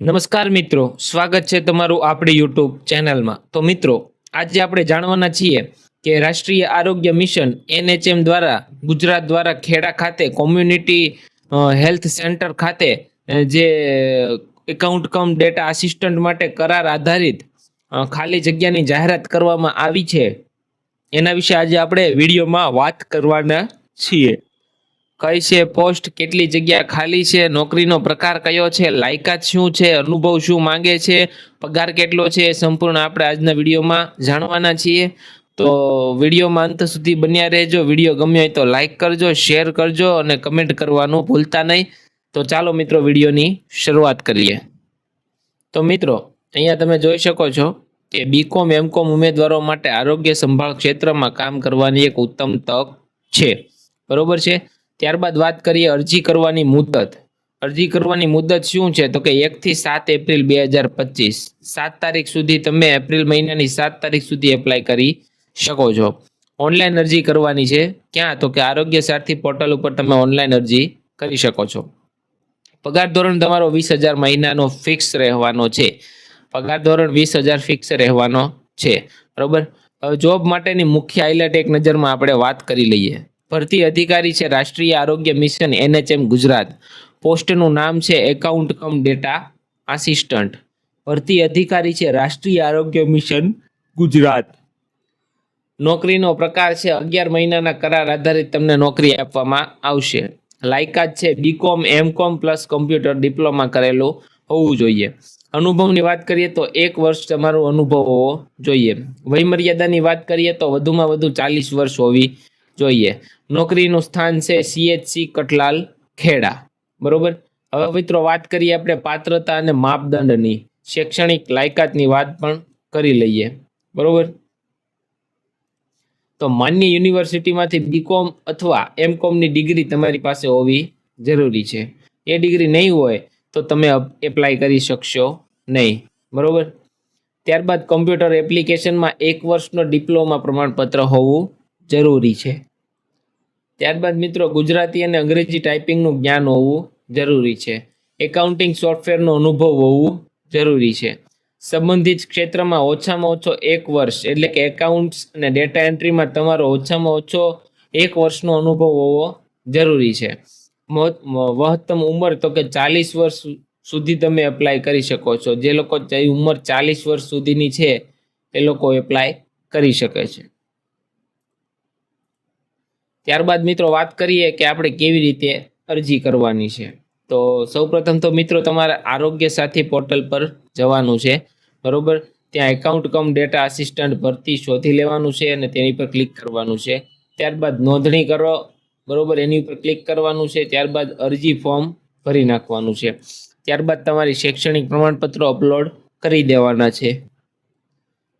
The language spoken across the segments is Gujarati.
નમસ્કાર મિત્રો, સ્વાગત છે તમારું આપણી યુટ્યુબ ચેનલમાં. તો મિત્રો, આજે આપણે જાણવાના છીએ કે રાષ્ટ્રીય આરોગ્ય મિશન એનએચએમ દ્વારા, ગુજરાત દ્વારા ખેડા ખાતે કોમ્યુનિટી હેલ્થ સેન્ટર ખાતે જે એકાઉન્ટ કમ ડેટા આસિસ્ટન્ટ માટે કરાર આધારિત ખાલી જગ્યાની જાહેરાત કરવામાં આવી છે. એના વિશે આજે આપણે વિડીયોમાં વાત કરવાના છીએ. કઈ છે પોસ્ટ, કેટલી જગ્યા ખાલી છે, નોકરીનો પ્રકાર કયો છે, લાયકાત શું છે, અનુભવ શું માંગે છે, પગાર કેટલો છે, એ સંપૂર્ણ આપણે આજના વિડીયોમાં જાણવાના છીએ. તો વિડીયોમાં અંત સુધી બન્યા રહેજો. વીડિયો ગમ્યો હોય તો લાઈક કરજો, શેર કરજો અને કમેન્ટ કરવાનું ભૂલતા નહીં. તો ચાલો મિત્રો વિડીયોની શરૂઆત કરીએ. તો મિત્રો, અહીંયા તમે જોઈ શકો છો કે બીકોમ એમકોમ ઉમેદવારો માટે આરોગ્ય સંભાળ ક્ષેત્રમાં કામ કરવાની એક ઉત્તમ તક છે. બરોબર છે? ત્યારબાદ વાત કરીએ અરજી કરવાની મુદત. અરજી કરવાની મુદત શું છે? તો કે એકથી સાત એપ્રિલ બે હજાર પચીસ. સાત તારીખ સુધી તમે એપ્રિલ મહિનાની સાત તારીખ સુધી એપ્લાય કરી શકો છો. ઓનલાઈન અરજી કરવાની છે. ક્યાં? તો કે આરોગ્ય સારથી પોર્ટલ ઉપર તમે ઓનલાઈન અરજી કરી શકો છો. પગાર ધોરણ તમારો વીસ હજાર મહિનાનો ફિક્સ રહેવાનો છે. પગાર ધોરણ વીસ હજાર ફિક્સ રહેવાનો છે. બરોબર? જોબ માટેની મુખ્ય હાઇલાઇટ એક નજરમાં આપણે વાત કરી લઈએ. ભરતી અધિકારી છે રાષ્ટ્રીય આરોગ્ય મિશન એનએચએમ ગુજરાત. પોસ્ટનું નામ છે એકાઉન્ટ કમ ડેટા આસિસ્ટન્ટ. ભરતી અધિકારી છે રાષ્ટ્રીય આરોગ્ય મિશન ગુજરાત. નોકરીનો પ્રકાર છે અગિયાર મહિનાના કરાર આધારિત તમને નોકરી આપવામાં આવશે. લાયકાત છે BCom, MCom plus computer diploma કરેલું હોવું જોઈએ. અનુભવની વાત કરીએ તો એક વર્ષ તમારો અનુભવ હોવો જોઈએ. વયમર્યાદાની વાત કરીએ તો વધુમાં વધુ ચાલીસ વર્ષ હોવી જોઈએ. નોકરીનું સ્થાન છે સીએચસી કટલાલ ખેડા. બરોબર? હવે મિત્રો વાત કરીએ આપણે પાત્રતા અને માપદંડની. શૈક્ષણિક લાયકાતની વાત પણ કરી લઈએ. બરોબર? તો માન્ય યુનિવર્સિટીમાંથી બીકોમ અથવા એમકોમની ડિગ્રી તમારી પાસે હોવી જરૂરી છે. એ ડિગ્રી નહીં હોય તો તમે એપ્લાય કરી શકશો નહીં. બરોબર? ત્યારબાદ કમ્પ્યુટર એપ્લિકેશનમાં એક વર્ષનો ડિપ્લોમા પ્રમાણપત્ર હોવું જરૂરી છે. ત્યારબાદ મિત્રો, ગુજરાતી અને અંગ્રેજી ટાઈપિંગનું જ્ઞાન હોવું જરૂરી છે. એકાઉન્ટિંગ સોફ્ટવેરનો અનુભવ હોવું જરૂરી છે. સંબંધિત ક્ષેત્રમાં ઓછામાં ઓછો એક વર્ષ, એટલે કે એકાઉન્ટ્સ અને ડેટા એન્ટ્રીમાં તમારો ઓછામાં ઓછો એક વર્ષનો અનુભવ હોવો જરૂરી છે. મહ- મહત્તમ ઉંમર તો કે ચાલીસ વર્ષ સુધી તમે એપ્લાય કરી શકો છો. જે લોકો ઉંમર ચાલીસ વર્ષ સુધીની છે, એ લોકો એપ્લાય કરી શકે છે. ત્યારબાદ મિત્રો વાત કરીએ કે આપણે કેવી રીતે અરજી કરવાની છે. તો સૌપ્રથમ તો મિત્રો તમારે આરોગ્ય સાથી પોર્ટલ પર જવાનું છે. બરોબર? ત્યાં એકાઉન્ટ કમ ડેટા આસિસ્ટન્ટ ભરતી શોધી લેવાનું છે અને તેની પર ક્લિક કરવાનું છે. ત્યારબાદ નોંધણી કરો. બરોબર? એની ઉપર ક્લિક કરવાનું છે. ત્યારબાદ અરજી ફોર્મ ભરી નાખવાનું છે. ત્યારબાદ તમારી શૈક્ષણિક પ્રમાણપત્રો અપલોડ કરી દેવાના છે.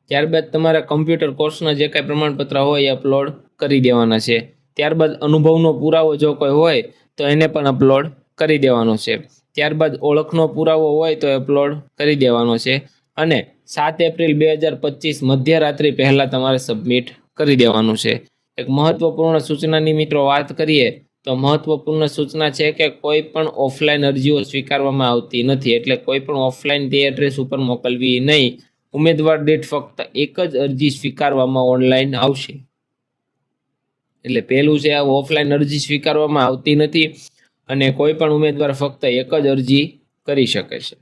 ત્યારબાદ તમારા કમ્પ્યુટર કોર્સના જે કાંઈ પ્રમાણપત્ર હોય એ અપલોડ કરી દેવાના છે. ત્યારબાદ અનુભવનો પુરાવો જો કોઈ હોય, તો એને પણ અપલોડ કરી દેવાનો છે. ત્યારબાદ ઓળખનો પુરાવો હોય, તો અપલોડ કરી દેવાનો છે. અને સાત એપ્રિલ બે હજાર પચીસ મધ્યરાત્રિ પહેલાં તમારે સબમિટ કરી દેવાનું છે. એક મહત્વપૂર્ણ સૂચનાની મિત્રો વાત કરીએ, તો મહત્વપૂર્ણ સૂચના છે કે કોઈ પણ ઓફલાઈન અરજીઓ સ્વીકારવામાં આવતી નથી. એટલે કોઈ પણ ઓફલાઈન તે એડ્રેસ ઉપર મોકલવી નહીં. ઉમેદવાર દીઠ ફક્ત એક જ અરજી સ્વીકારવામાં ઓનલાઈન આવશે. એટલે પહેલું છે, આ ઓફલાઈન અરજી સ્વીકારવામાં આવતી નથી અને કોઈ પણ ઉમેદવાર ફક્ત એક જ અરજી કરી શકે છે.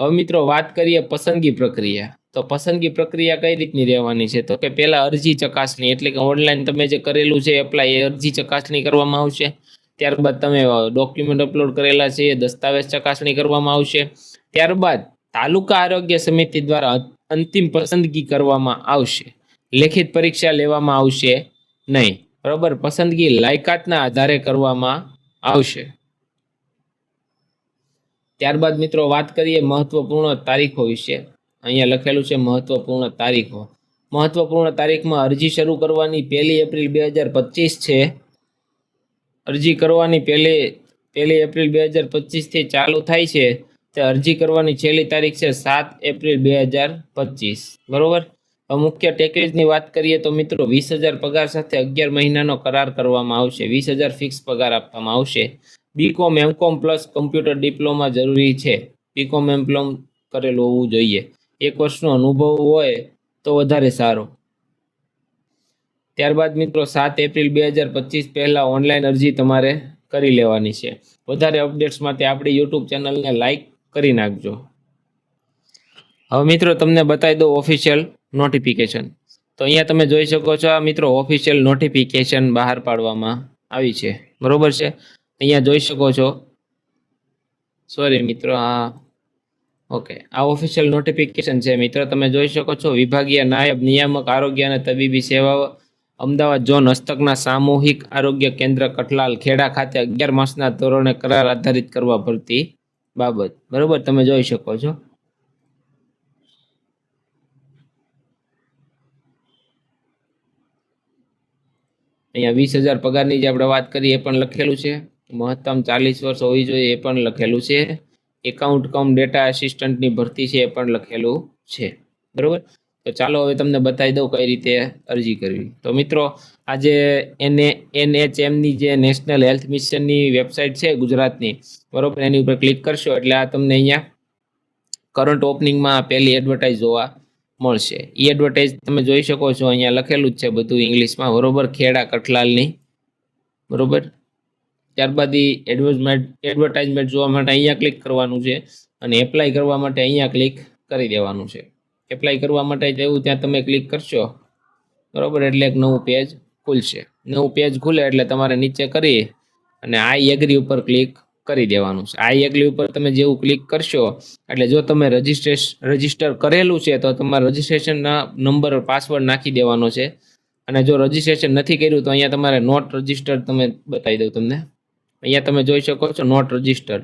હવે મિત્રો વાત કરીએ પસંદગી પ્રક્રિયા. તો પસંદગી પ્રક્રિયા કઈ રીતની રહેવાની છે? તો કે પહેલાં અરજી ચકાસણી, એટલે કે ઓનલાઈન તમે જે કરેલું છે એપ્લાય એ અરજી ચકાસણી કરવામાં આવશે. ત્યારબાદ તમે ડોક્યુમેન્ટ અપલોડ કરેલા છે, એ દસ્તાવેજ ચકાસણી કરવામાં આવશે. ત્યારબાદ તાલુકા આરોગ્ય સમિતિ દ્વારા અંતિમ પસંદગી કરવામાં આવશે. લેખિત પરીક્ષા લેવામાં આવશે. નહીં. બરોબર? પસંદગી લાયકાતના આધારે કરવામાં આવશે. ત્યારબાદ મિત્રો વાત કરીએ મહત્વપૂર્ણ તારીખો વિશે. અહીંયા લખેલું છે મહત્વપૂર્ણ તારીખો. મહત્વપૂર્ણ તારીખમાં અરજી શરૂ કરવાની પહેલી એપ્રિલ બે હજાર પચીસ છે. અરજી કરવાની પહેલી પહેલી એપ્રિલ બે હજાર પચીસથી ચાલુ થાય છે. તે અરજી કરવાની છેલ્લી તારીખ છે સાત એપ્રિલ બે હજાર પચીસ. બરોબર? મુખ્ય ટેકેજની વાત કરીએ તો મિત્રો વીસ હજાર પગાર સાથે અગિયાર મહિનાનો કરાર કરવામાં આવશે. વીસ હજાર ફિક્સ પગાર આપવામાં આવશે. BCom MCom plus computer diploma જરૂરી છે. બીકોમ એમ્પ્લોમ કરેલું હોવું જોઈએ. એક વર્ષનો અનુભવ હોય તો વધારે સારો. ત્યારબાદ મિત્રો સાત એપ્રિલ બે હજાર પચીસ પહેલાં ઓનલાઈન અરજી તમારે કરી લેવાની છે. વધારે અપડેટ્સ માટે આપણી યુટ્યુબ ચેનલને લાઇક કરી નાખજો. હવે મિત્રો તમને બતાવી દઉં ઓફિશિયલ નોટિફિકેશન તો અહીંયા તમે જોઈ શકો છો આ મિત્રો ઓફિશિયલ નોટિફિકેશન બહાર પાડવામાં આવી છે. બરોબર છે? અહીંયા જોઈ શકો છો. સોરી મિત્રો, આ ઓકે આ ઓફિશિયલ નોટિફિકેશન છે. મિત્રો, તમે જોઈ શકો છો વિભાગીય નાયબ નિયામક આરોગ્ય અને તબીબી સેવાઓ, અમદાવાદ ઝોન હસ્તકના સામૂહિક આરોગ્ય કેન્દ્ર કઠલાલ ખેડા ખાતે અગિયાર માસના ધોરણે કરાર આધારિત કરવા પડતી બાબત. બરોબર? તમે જોઈ શકો છો. અહીંયા વીસ હજાર પગારની જે આપણે વાત કરી એ પણ લખેલું છે. મહત્તમ ચાલીસ વર્ષ હોવી જોઈએ, એ પણ લખેલું છે. એકાઉન્ટ કમ ડેટા આસિસ્ટન્ટની ભરતી છે, એ પણ લખેલું છે. બરાબર? તો ચાલો હવે તમને બતાવી દઉં કઈ રીતે અરજી કરવી. તો મિત્રો, આજે એને એનએચએમની જે નેશનલ હેલ્થ મિશનની વેબસાઇટ છે ગુજરાતની, બરોબર? એની ઉપર ક્લિક કરશો એટલે આ તમને અહીંયા કરંટ ઓપનિંગમાં પહેલી એડવર્ટાઇઝ જોવા મળશે. એ એડવર્ટાઇઝ તમે જોઈ શકો છો, અહીંયા લખેલું જ છે બધું ઇંગ્લિશમાં. બરોબર? ખેડા કઠલાલની. બરોબર? ત્યારબાદ એ એડવર્ટાઇઝમેન્ટ એડવર્ટાઇઝમેન્ટ જોવા માટે અહીંયા ક્લિક કરવાનું છે અને એપ્લાય કરવા માટે અહીંયા ક્લિક કરી દેવાનું છે. એપ્લાય કરવા માટે જેવું ત્યાં તમે ક્લિક કરશો. બરોબર? એટલે એક નવું પેજ ખુલશે. નવું પેજ ખુલે એટલે તમારે નીચે કરી અને આઈ એગ્રી ઉપર ક્લિક કરી દેવાનું છે. આઈ એકલી ઉપર તમે જેવું ક્લિક કરશો, એટલે જો તમે રજિસ્ટ્રેશ રજિસ્ટર કરેલું છે, તો તમારે રજિસ્ટ્રેશનના નંબર પાસવર્ડ નાખી દેવાનો છે. અને જો રજિસ્ટ્રેશન નથી કર્યું, તો અહીંયા તમારે નોટ રજિસ્ટર તમે બતાવી દઉં તમને. અહીંયા તમે જોઈ શકો છો નોટ રજિસ્ટર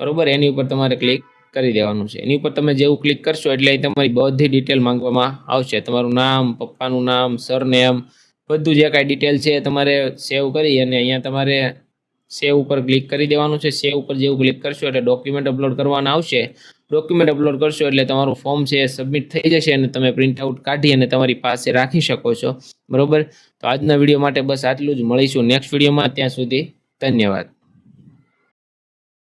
બરોબર? એની ઉપર તમારે ક્લિક કરી દેવાનું છે. એની ઉપર તમે જેવું ક્લિક કરશો, એટલે અહીં તમારી બધી ડિટેલ માંગવામાં આવશે. તમારું નામ, પપ્પાનું નામ સરનેમ બધું જે કાંઈ ડિટેલ છે તમારે સેવ કરી અને અહીંયા તમારે સેવ ઉપર ક્લિક કરી દેવાનું છે. સેવ ઉપર જેવું ક્લિક કરશો એટલે ડોક્યુમેન્ટ અપલોડ કરવાના આવશે. ડોક્યુમેન્ટ અપલોડ કરશો એટલે તમારું ફોર્મ છે એ સબમિટ થઈ જશે અને તમે પ્રિન્ટ આઉટ કાઢી અને તમારી પાસે રાખી શકો છો. બરાબર? તો આજના વીડિયો માટે બસ આટલું જ. મળીશું નેક્સ્ટ વિડીયોમાં ત્યાં સુધી ધન્યવાદ.